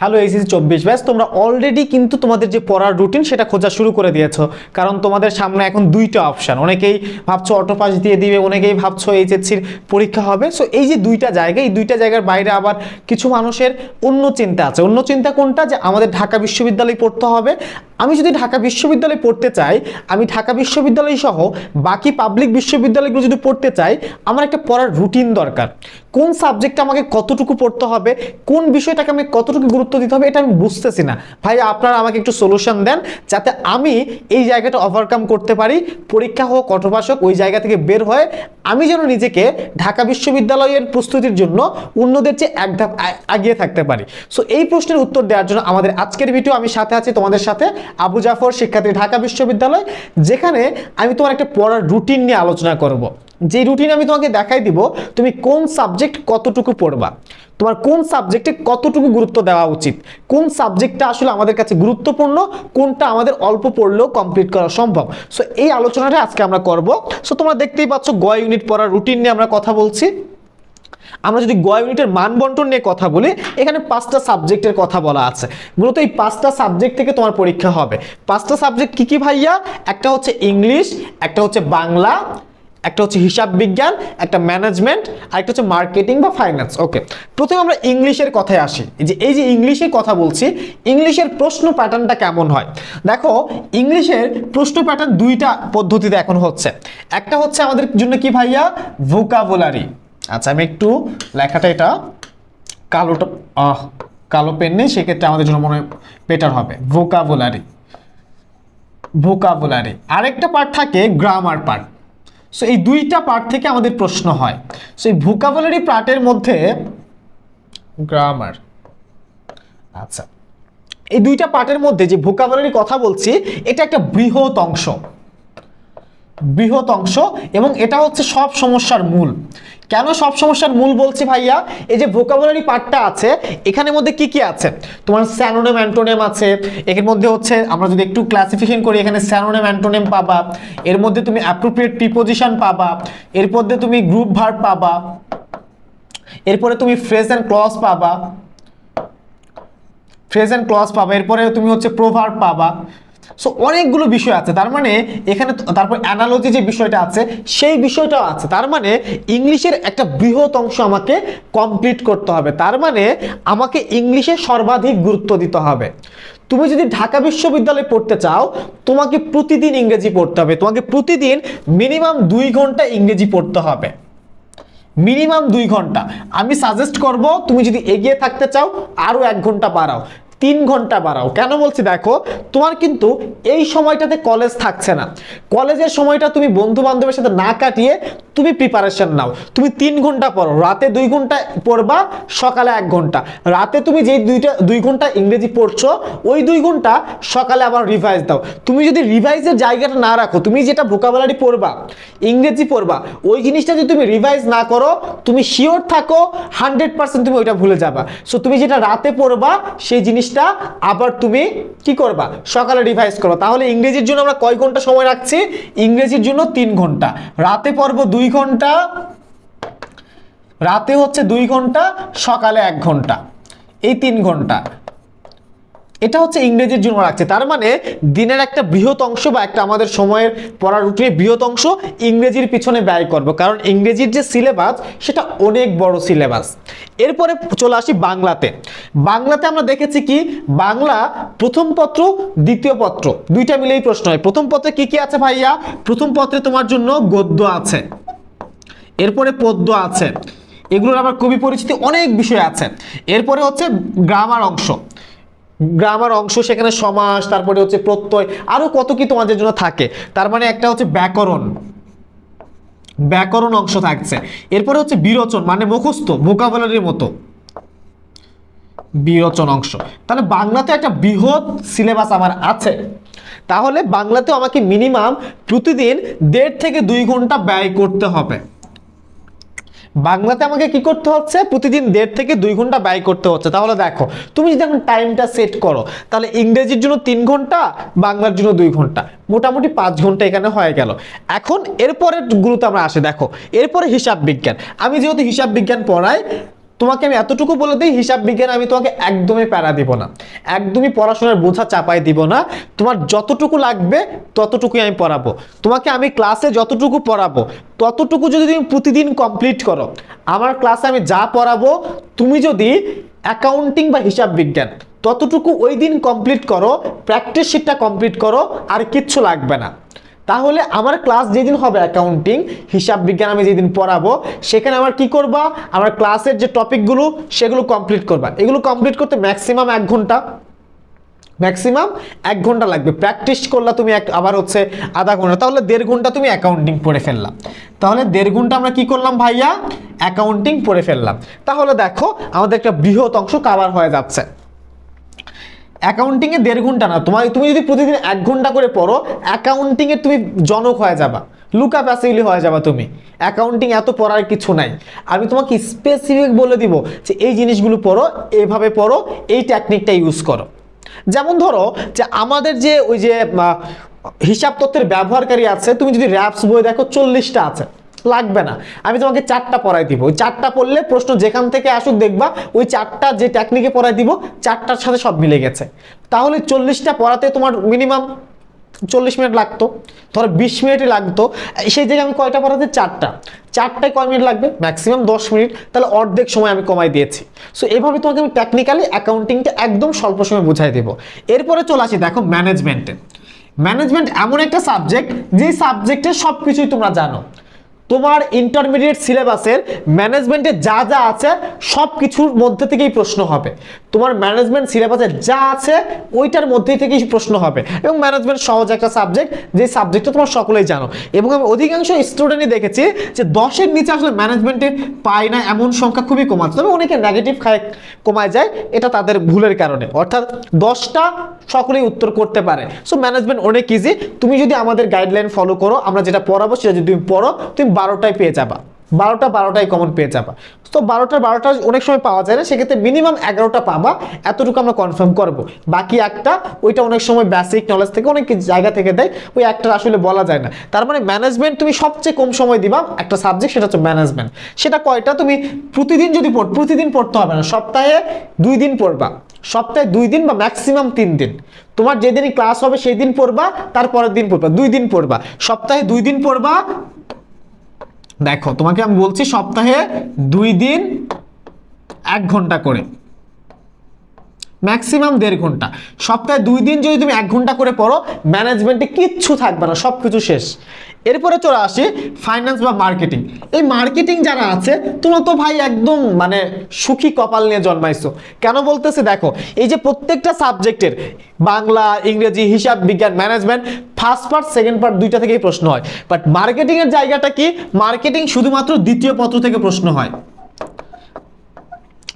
Hello HSC চব্বিশ ব্যাস তোমরা অলরেডি কিন্তু তোমাদের যে পড়ার রুটিন সেটা খোঁজা শুরু করে দিয়েছ। কারণ তোমাদের সামনে এখন দুইটা অপশান অনেকেই ভাবছ অটো পাস দিয়ে দিবে, অনেকেই ভাবছ এইচএসসির পরীক্ষা হবে। সো এই যে দুইটা জায়গা, এই দুইটা জায়গার বাইরে আবার কিছু মানুষের অন্য চিন্তা আছে। অন্য চিন্তা কোনটা? যে আমাদের ঢাকা বিশ্ববিদ্যালয়ে পড়তে হবে। আমি যদি ঢাকা বিশ্ববিদ্যালয়ে পড়তে চাই, আমি ঢাকা বিশ্ববিদ্যালয় সহ বাকি পাবলিক বিশ্ববিদ্যালয়গুলো যদি পড়তে চাই, আমার একটা পড়ার রুটিন দরকার। কোন সাবজেক্টে আমাকে কতটুকু পড়তে হবে, কোন বিষয়টাকে আমি কতটুকু গুরুত্ব দিতে হবে, এটা আমি বুঝতেছি না। ভাই, আপনারা আমাকে একটু সলিউশন দেন, যাতে আমি এই জায়গাটা ওভারকাম করতে পারি, পরীক্ষা হোক অটোপাস হোক ওই জায়গা থেকে বের হয়ে আমি যেন নিজেকে ঢাকা বিশ্ববিদ্যালয়ের প্রস্তুতির জন্য অন্যদের চেয়ে এক ধাপ আ- এগিয়ে থাকতে পারি। সো এই প্রশ্নের উত্তর দেওয়ার জন্য আমাদের আজকের ভিডিও আমি সাথে আছি তোমাদের সাথে, আবু জাফর, শিক্ষার্থী ঢাকা বিশ্ববিদ্যালয়, যেখানে আমি তোমার একটা পড়ার রুটিন নিয়ে আলোচনা করব। যে রুটিন আমি তোমাকে দেখাই দিব, তুমি কোন সাবজেক্ট কতটুকু পড়বা? তোমার কোন সাবজেক্টে কতটুকু গুরুত্ব দেওয়া উচিত? কোন সাবজেক্টটা আসলে আমাদের কাছে গুরুত্বপূর্ণ? কোনটা আমাদের অল্প পড়লেও কমপ্লিট করা সম্ভব? সো এই আলোচনাটা আজকে আমরা করব। সো তোমরা দেখতেই পাচ্ছ গ ইউনিট পড়ার রুটিন নিয়ে আমরা কথা বলছি। আমরা যদি গ ইউনিটের বন্টন নিয়ে কথা বলি, এখানে পাঁচটা সাবজেক্টের কথা বলা আছে। মূলত এই পাঁচটা সাবজেক্ট থেকে তোমার পরীক্ষা হবে। পাঁচটা সাবজেক্ট কি কি ভাইয়া? একটা হচ্ছে ইংলিশ একটা হচ্ছে বাংলা একটা হচ্ছে হিসাব বিজ্ঞান, একটা ম্যানেজমেন্ট আর একটা হচ্ছে মার্কেটিং বা ফাইন্যান্স ওকে প্রথমে আমরা ইংলিশের কথায় আসি। যে, এই যে ইংলিশের কথা বলছি, ইংলিশের প্রশ্ন প্যাটার্নটা কেমন হয়? দেখো, ইংলিশের প্রশ্ন প্যাটার্ন দুইটা পদ্ধতিতে এখন হচ্ছে। একটা হচ্ছে আমাদের জন্য কি ভাইয়া? ভোকাবুলারি আচ্ছা আমি একটু লেখাটা এটা কালোটা কালো পেন নেই সেক্ষেত্রে আমাদের জন্য মনে বেটার হবে। ভোকাবুলারি ভোকাবুলারি আরেকটা পার্ট থাকে গ্রামার পার্ট সো এই দুইটা পার্ট থেকে আমাদের প্রশ্ন হয়। সো এই ভোকাবুলারি পার্টের মধ্যে গ্রামার আচ্ছা। এই দুইটা পার্টের মধ্যে যে ভোকাবুলারি কথা বলছি, এটা একটা বৃহৎ অংশ। বৃহৎ অংশ এবং এটা হচ্ছে সব সমস্যার মূল। কেন সব সমস্যার মূল বলছি ভাইয়া? এই যে ভোকাবুলারি পার্টটা আছে, এখানের মধ্যে কি কি আছে? তোমার স্যানোনেম অ্যান্টোনেম আছে, এর মধ্যে হচ্ছে আমরা যদি একটু ক্লাসিফিকেশন করি, এখানে স্যানোনেম অ্যান্টোনেম পাবা, এর মধ্যে তুমি অ্যাপ্রোপ্রিয়েট প্রিপোজিশন পাবা, এর মধ্যে তুমি গ্রুপ ভার্ব পাবা, এরপরে তুমি ফ্রেজ অ্যান্ড ক্লজ পাবা ফ্রেজ অ্যান্ড ক্লজ পাবা, এরপরে তুমি হচ্ছে প্রোভার্ব পাবা সো অনেকগুলো বিষয় আছে। তার মানে এখানে তারপর অ্যানালজি যে বিষয়টা আছে, সেই বিষয়টাও আছে। তার মানে ইংলিশের একটা বৃহৎ অংশ আমাকে কমপ্লিট করতে হবে। তার মানে আমাকে ইংলিশে সর্বাধিক গুরুত্ব দিতে হবে। তুমি যদি ঢাকা বিশ্ববিদ্যালয়ে পড়তে চাও, তোমাকে প্রতিদিন ইংরেজি পড়তে হবে। তোমাকে প্রতিদিন মিনিমাম দুই ঘণ্টা ইংরেজি পড়তে হবে। মিনিমাম দুই ঘণ্টা। আমি সাজেস্ট করব, তুমি যদি এগিয়ে থাকতে চাও আরও এক ঘণ্টা বাড়াও। তিন ঘণ্টা বাড়াও। কেন বলছি দেখো, তোমার কিন্তু এই সময়টাতে কলেজ থাকছে না। কলেজের সময়টা তুমি বন্ধু বান্ধবের সাথে না কাটিয়ে তুমি প্রিপারেশন নাও। তুমি তিন ঘণ্টা পড়ো। রাতে দুই ঘণ্টা পড়বা, সকালে এক ঘণ্টা। রাতে তুমি যেই দুইটা, দুই ঘণ্টা ইংরেজি পড়ছো, ওই দুই ঘণ্টা সকালে আবার রিভাইজ দাও। তুমি যদি রিভাইজের জায়গাটা না রাখো, তুমি যেটা ভোকাবুলারি পড়বা, ইংরেজি পড়বা, ওই জিনিসটা যদি তুমি রিভাইজ না করো, তুমি শিওর থাকো হান্ড্রেড পার্সেন্ট তুমি ওইটা ভুলে যাবা। সো তুমি যেটা রাতে পড়বা, সেই জিনিসটা আবার তুমি কি করবা? সকালে রিভাইজ করবা। তাহলে ইংরেজির জন্য আমরা কয় ঘণ্টা সময় রাখছি? ইংরেজির জন্য তিন ঘণ্টা। রাতে পর্ব দুই ঘণ্টা। রাতে হচ্ছে দুই ঘণ্টা, সকালে এক ঘণ্টা। এই তিন ঘণ্টা। এটা হচ্ছে ইংরেজির জন্য রাখছে। তার মানে দিনের একটা বৃহৎ অংশ বা একটা আমাদের সময়ের পড়ার রুটিনের বৃহৎ অংশ ইংরেজির পিছনে ব্যয় করব। কারণ ইংরেজির যে সিলেবাস সেটা অনেক বড় সিলেবাস এরপরে চলে আসি বাংলাতে। বাংলাতে আমরা দেখেছি কি? বাংলা প্রথম পত্র, দ্বিতীয় পত্র। দুইটা মিলেই প্রশ্ন হয়। প্রথম পত্রে কি কি আছে ভাইয়া? প্রথম পত্রে তোমার জন্য গদ্য আছে। এরপরে পদ্য আছে। এগুলোর আবার কবি পরিচিতি অনেক বিষয় আছে। এরপরে হচ্ছে গ্রামার অংশ। গ্রামার অংশ সেখানে সমাস, তারপরে হচ্ছে প্রত্যয়, আরও কত কি তোমাদের জন্য থাকে। তার মানে একটা হচ্ছে ব্যাকরণ। ব্যাকরণ অংশ থাকছে। এরপরে হচ্ছে বিরোচন মানে মুখস্থ ভোকাবুলারির মতো। বিরোচন অংশ। তাহলে বাংলাতে একটা বৃহৎ সিলেবাস আমার আছে। তাহলে বাংলাতেও আমাকে মিনিমাম প্রতিদিন দেড় থেকে দুই ঘণ্টা ব্যয় করতে হবে। বাংলাতে আমাকে কি করতে হচ্ছে? প্রতিদিন দেড় থেকে দুই ঘণ্টা ব্যয় করতে হচ্ছে। তাহলে দেখো, তুমি যদি এখন টাইমটা সেট করো, তাহলে ইংরেজির জন্য তিন ঘণ্টা, বাংলার জন্য দুই ঘণ্টা। মোটামুটি পাঁচ ঘণ্টা এখানে হয়ে গেল। এখন এরপরের গুরুত্ব আমরা আসে। দেখো, এরপরে হিসাব বিজ্ঞান। আমি যেহেতু হিসাব বিজ্ঞান পড়াই তোমাকে আমি এতটুকু বলে দিই, হিসাব বিজ্ঞান, আমি তোমাকে একদমই প্যারা দিব না। একদমই পড়াশোনার বোঝা চাপাই দিব না। তোমার যতটুকু লাগবে, ততটুকুই আমি পড়াবো। তোমাকে আমি ক্লাসে যতটুকু পড়াবো, ততটুকু যদি তুমি প্রতিদিন কমপ্লিট করো, আমার ক্লাসে আমি যা পড়াবো, তুমি যদি অ্যাকাউন্টিং বা হিসাব বিজ্ঞান ততটুকু ওই দিন কমপ্লিট করো প্র্যাকটিস শিটটা কমপ্লিট করো, আর কিচ্ছু লাগবে না। তাহলে আমার ক্লাস যেদিন হবে অ্যাকাউন্টিং হিসাব বিজ্ঞান আমি যেদিন পড়াবো, সেখানে আমার কি করবা? আমার ক্লাসের যে টপিকগুলো সেগুলো কমপ্লিট করবা। এগুলো কমপ্লিট করতে ম্যাক্সিমাম এক ঘণ্টা। ম্যাক্সিমাম এক ঘণ্টা লাগবে। প্র্যাকটিস করলা তুমি এক, আবার হচ্ছে আধা ঘণ্টা। তাহলে দেড় ঘণ্টা তুমি অ্যাকাউন্টিং পড়ে ফেললাম তাহলে দেড় ঘণ্টা আমরা কি করলাম ভাইয়া? অ্যাকাউন্টিং পড়ে ফেললাম। তাহলে দেখো, আমাদের একটা বৃহৎ অংশ কাভার হয়ে যাচ্ছে। অ্যাকাউন্টিংয়ে দেড় ঘণ্টা না তোমার তুমি যদি প্রতিদিন এক ঘণ্টা করে পড়ো অ্যাকাউন্টিংয়ে তুমি জনক হয়ে যাবা, লুকা প্যাসিভলি হয়ে যাবা তুমি। অ্যাকাউন্টিং এত পড়ার কিছু নাই। আমি তোমাকে স্পেসিফিক বলে দিব যে এই জিনিসগুলো পড়ো এইভাবে পড়ো, এই টেকনিকটা ইউজ করো। যেমন ধরো যে আমাদের যে ওই যে হিসাব তত্ত্বের ব্যবহারকারী আছে, তুমি যদি র্যাপস বই দেখো, চল্লিশটা আছে। লাগবে না। আমি তোমাকে চারটা পড়াই দিব। ওই চারটা পড়লে প্রশ্ন যেখান থেকে আসুক দেখবা, ওই চারটা যে টেকনিকে পড়াই দিব, চারটার সাথে সব মিলে গেছে। তাহলে চল্লিশটা পড়াতে তোমার মিনিমাম চল্লিশ মিনিট লাগতো, ধরো বিশ মিনিটই লাগতো। সেই জায়গায় আমি কয়টা পড়াতে? চারটা। চারটায় কয় মিনিট লাগবে? ম্যাক্সিমাম দশ মিনিট। তাহলে অর্ধেক সময় আমি কমাই দিয়েছি। সো এভাবে তোমাকে আমি টেকনিক্যালি অ্যাকাউন্টিংটা একদম স্বল্প সময় বুঝাই দেবো। এরপরে চলে আসি, দেখো ম্যানেজমেন্টে ম্যানেজমেন্ট এমন একটা সাবজেক্ট যে সাবজেক্টে সব কিছুই তোমরা জানো। তোমার ইন্টারমিডিয়েট সিলেবাসের ম্যানেজমেন্টে যা যা আছে সব কিছুর মধ্যে থেকেই প্রশ্ন হবে। তোমার ম্যানেজমেন্ট সিলেবাসে যা আছে, ওইটার মধ্যেই থেকেই প্রশ্ন হবে। এবং ম্যানেজমেন্ট সহজ একটা সাবজেক্ট যে সাবজেক্টটা তোমার সকলেই জানো। এবং আমি অধিকাংশ স্টুডেন্টই দেখেছি যে দশের নিচে আসলে ম্যানেজমেন্টে পায় না, এমন সংখ্যা খুবই কমাচ্ছে তবে অনেকে নেগেটিভ খায়, কমায় যায়, এটা তাদের ভুলের কারণে। অর্থাৎ দশটা সকলেই উত্তর করতে পারে। সো ম্যানেজমেন্ট অনেক ইজি তুমি যদি আমাদের গাইডলাইন ফলো করো, আমরা যেটা পড়াবো, সেটা যদি তুমি পড়ো, তুমি বারোটায় পেয়ে যাবা। বারোটা বারোটাই কমন পেয়ে যাবা। তো বারোটা বারোটা অনেক সময় পাওয়া যায় না, সেক্ষেত্রে মিনিমাম এগারোটা পাবা। এতটুকু আমরা কনফার্ম করব। বাকি একটা, ওইটা অনেক সময় বেসিক নলেজ থেকে অনেক জায়গা থেকে দেয়, ওই একটা আসলে বলা যায় না। তার মানে ম্যানেজমেন্ট তুমি সবচেয়ে কম সময় দিবা, একটা সাবজেক্ট সেটা হচ্ছে ম্যানেজমেন্ট সেটা কয়টা? তুমি প্রতিদিন যদি পড়, প্রতিদিন পড়তে হবে না, সপ্তাহে দুই দিন পড়বা। সপ্তাহে দুই দিন বা ম্যাক্সিমাম তিন দিন। তোমার যেদিনই ক্লাস হবে সেই দিন পড়বা তারপরের দিন পড়বা, দুই দিন পড়বা। সপ্তাহে দুই দিন পড়বা দেখো তোমাকে আমি বলছি সপ্তাহে দুই দিন এক ঘণ্টা করে। ম্যাক্সিমাম দেড় ঘণ্টা। সপ্তাহে দুই দিন যদি তুমি এক ঘণ্টা করে পড়ো ম্যানেজমেন্টে কিচ্ছু থাকবে না সব কিছু শেষ। এরপরে চলে আসি ফাইন্যান্স বা মার্কেটিং এই মার্কেটিং যারা আছে, তোমরা তো ভাই একদম মানে সুখী কপাল নিয়ে জন্মাইছো। কেন বলতেছে দেখো, এই যে প্রত্যেকটা সাবজেক্টের বাংলা, ইংরেজি, হিসাব বিজ্ঞান management first part second part দুইটা থেকেই প্রশ্ন হয়। বাট মার্কেটিংয়ের জায়গাটা কি? মার্কেটিং শুধুমাত্র দ্বিতীয় পত্র থেকে প্রশ্ন হয়।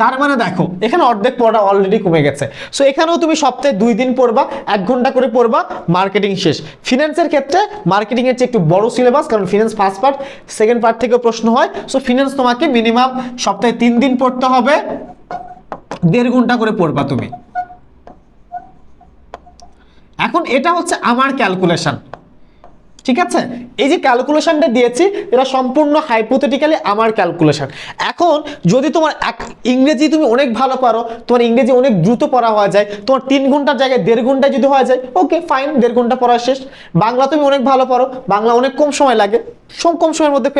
তার মানে দেখো, এখানে অর্ধেক পড়া অলরেডি কমে গেছে। সো এখানেও তুমি সপ্তাহে দুই দিন পড়বা, এক ঘণ্টা করে পড়বা মার্কেটিং শেষ। ফিনান্সের ক্ষেত্রে মার্কেটিং এর চেয়ে একটু বড় সিলেবাস কারণ finance first part second part থেকেও প্রশ্ন হয়। সো ফিনান্স তোমাকে মিনিমাম সপ্তাহে তিন দিন পড়তে হবে, দেড় ঘণ্টা করে পড়বা তুমি। এখন এটা হচ্ছে আমার ক্যালকুলেশন ঠিক আছে? এই যে ক্যালকুলেশনটা দিয়েছি, এটা সম্পূর্ণ হাইপোথেটিক্যালি আমার ক্যালকুলেশন এখন যদি তোমার এক ইংরেজি তুমি অনেক ভালো পারো, তোমার ইংরেজি অনেক দ্রুত পড়া হওয়া যায়, তোমার তিন ঘণ্টার জায়গায় দেড় ঘন্টায় যদি হয়ে যায় ওকে ফাইন দেড় ঘণ্টা পড়া শেষ। বাংলা তুমি অনেক ভালো পারো, বাংলা অনেক কম সময় লাগে কম সময়ের মধ্যে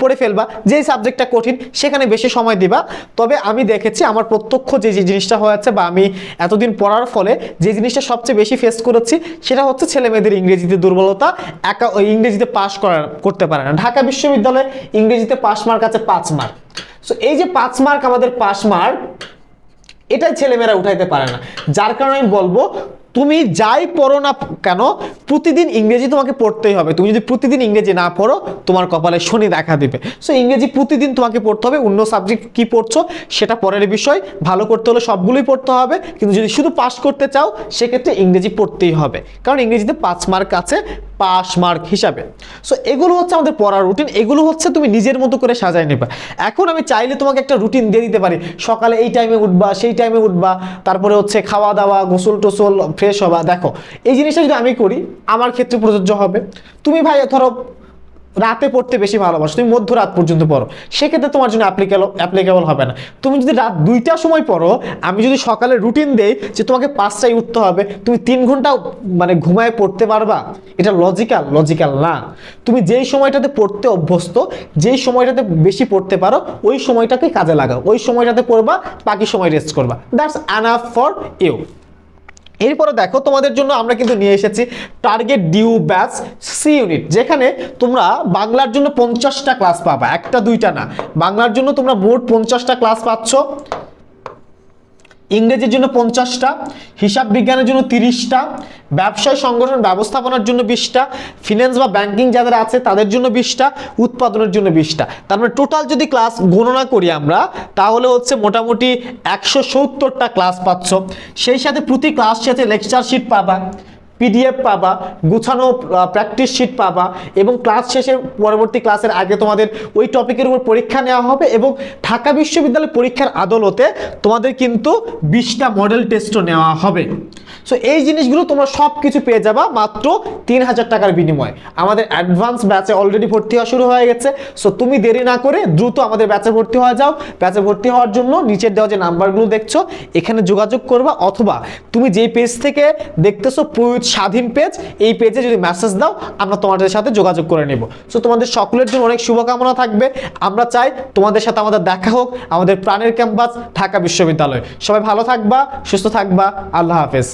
পড়ে ফেলবা। যেই সাবজেক্টটা কঠিন, সেখানে বেশি সময় দিবা। তবে আমি দেখেছি আমার প্রত্যক্ষ যে যে জিনিসটা হয়েছে বা আমি এতদিন পড়ার ফলে যে জিনিসটা সবচেয়ে বেশি ফেস করেছি, সেটা হচ্ছে ছেলে মেয়েদের ইংরেজিতে দুর্বলতা একা ইংরেজিতে পাস করার করতে পারে না। ঢাকা বিশ্ববিদ্যালয়ে ইংরেজিতে পাস মার্ক আছে পাঁচ মার্ক সো এই যে পাঁচ মার্ক আমাদের পাস মার্ক এটাই ছেলেমেয়েরা উঠাইতে পারে না। যার কারণে আমি বলব, তুমি যাই পড়ো না কেন, প্রতিদিন ইংরেজি তোমাকে পড়তেই হবে। তুমি যদি প্রতিদিন ইংরেজি না পড়ো, তোমার কপালে শনি দেখা দিবে। সো ইংরেজি প্রতিদিন তোমাকে পড়তে হবে। অন্য সাবজেক্ট কি পড়ছো, সেটা পরের বিষয়। ভালো করতে হলে সবগুলোই পড়তে হবে। কিন্তু যদি শুধু পাস করতে চাও, সেক্ষেত্রে ইংরেজি পড়তেই হবে। কারণ ইংরেজিতে পাঁচ মার্ক আছে পাস মার্ক হিসাবে। সো এগুলো হচ্ছে আমাদের পড়ার রুটিন এগুলো হচ্ছে তুমি নিজের মতো করে সাজায় নেবা। এখন আমি চাইলে তোমাকে একটা রুটিন দিয়ে দিতে পারি। সকালে এই টাইমে উঠবা, সেই টাইমে উঠবা, তারপরে হচ্ছে খাওয়া দাওয়া গোসল টোসল ফ্রেশ হবা। দেখো, এই জিনিসটা যদি আমি করি, আমার ক্ষেত্রে প্রযোজ্য হবে। তুমি ভাই, ধরো রাতে পড়তে বেশি ভালোবাসো। তুমি মধ্যরাত পর্যন্ত পড়ো। সেক্ষেত্রে তোমার জন্য অ্যাপ্লিকেবল অ্যাপ্লিকেবল হবে না। তুমি যদি রাত দুইটার সময় পড়ো, আমি যদি সকালে রুটিন দেই যে তোমাকে পাঁচটায় উঠতে হবে, তুমি তিন ঘণ্টা মানে ঘুমায় পড়তে পারবা? এটা লজিক্যাল লজিক্যাল না। তুমি যেই সময়টাতে পড়তে অভ্যস্ত, যেই সময়টাতে বেশি পড়তে পারো, ওই সময়টাকে কাজে লাগাও। ওই সময়টাতে পড়বা, বাকি সময় রেস্ট করবা। দ্যাটস আনাফ ফর ইউ এরপরে দেখো তোমাদের জন্য আমরা কিন্তু নিয়ে এসেছি target due batch C unit যেখানে তোমরা বাংলার জন্য পঞ্চাশটা ক্লাস পাবা, একটা দুইটা না। বাংলার জন্য তোমরা মোট পঞ্চাশটা ক্লাস পাচ্ছ। ইংরেজির জন্য পঞ্চাশটা, হিসাব বিজ্ঞানের জন্য তিরিশটা, ব্যবসায় সংগঠন ব্যবস্থাপনার জন্য বিশটা ফিনান্স বা ব্যাংকিং যাদের আছে তাদের জন্য বিশটা, উৎপাদনের জন্য বিশটা। তার মানে টোটাল যদি ক্লাস গণনা করি আমরা, তাহলে হচ্ছে মোটামুটি একশো সত্তরটা ক্লাস পাচ্ছ। সেই সাথে প্রতি ক্লাস সাথে লেকচার শিট পাবা। পিডিএফ পাবা, গুছানো প্র্যাকটিস শিট পাবা এবং ক্লাস শেষে পরবর্তী ক্লাসের আগে তোমাদের ওই টপিকের উপর পরীক্ষা নেওয়া হবে এবং ঢাকা বিশ্ববিদ্যালয় পরীক্ষার আদলতে তোমাদের কিন্তু বিশটা মডেল টেস্টও নেওয়া হবে। সো এই জিনিসগুলো তোমরা সব কিছু পেয়ে যাবা মাত্র তিন হাজার টাকার বিনিময়ে। আমাদের অ্যাডভান্স ব্যাচে অলরেডি ভর্তি হওয়া শুরু হয়ে গেছে। সো তুমি দেরি না করে দ্রুত আমাদের ব্যাচে ভর্তি হওয়া যাও। ব্যাচে ভর্তি হওয়ার জন্য নিচের দেওয়া যে নাম্বারগুলো দেখছ, এখানে যোগাযোগ করবা অথবা তুমি যেই পেজ থেকে দেখতেছো প্রয়ুত স্বাধীন পেজ এই পেজে যদি মেসেজ দাও, আমরা তোমাদের সাথে যোগাযোগ করে নেব। সো তোমাদের সকলের জন্য অনেক শুভকামনা থাকবে। আমরা চাই তোমাদের সাথে আমাদের দেখা হোক, আমাদের প্রাণের ক্যাম্পাস, ঢাকা বিশ্ববিদ্যালয়। সবাই ভালো থাকবা, সুস্থ থাকবা। আল্লাহ হাফেজ।